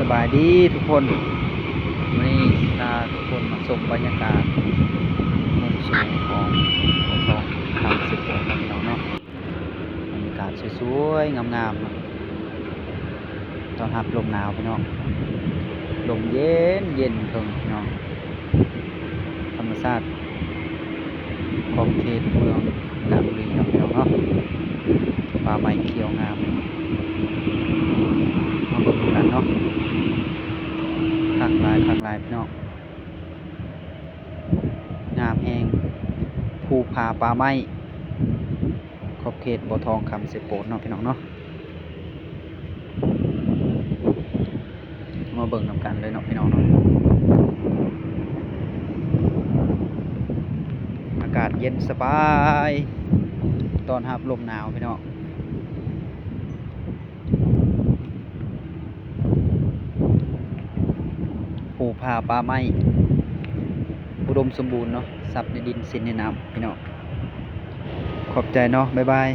สบายดีทุกคนวันนี้พาทุกคนมาชมบรรยากาศมุมสูงของโอทองคำสิบโองพี่น้องเนาะบรรยากาศสวยๆงามๆตอนรับลมหนาวพี่น้องลมเย็นเย็นเพิ่งพี่น้องธรรมชาติขอบเขตเมืองลาบุรีเนาะพี่น้องเนาะป่าไม้เขียวงาม มาเบิ่งดูกันเนาะคักหลายคักหลาย พี่น้องงามแหงภูผาป่าไม้ขอบเขตบ่อทองคำเสโปดเนาะพี่น้องเนาะมาเบิ่งนำกันเลยเนาะพี่น้องเนาะอากาศเย็นสบาย ตอนรับลมหนาวพี่น้อง ภูผาป่าไม้อุดมสมบูรณ์เนาะสับในดินสินในน้ำพี่น้องขอบใจเนาะบ๊ายบาย